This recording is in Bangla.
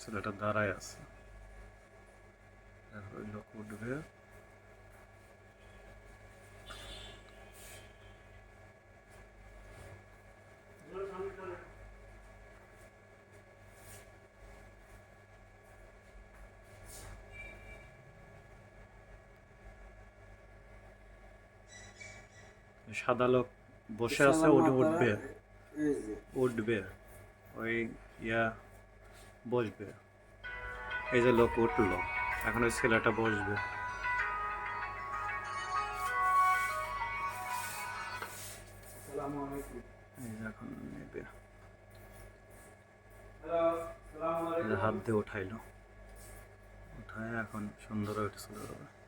ছেলেটা দাঁড়ায় আছে। লোক উঠবে। সাদা লোক বসে আছে উঠে উঠবে। উঠবে। ওই ইয়া বসবে। এই যে লোক উঠল এখন ওই ছেলেটা বসবে। হাত দিয়ে উঠাইলো। উঠায় এখন সুন্দর উঠে চলে যাবে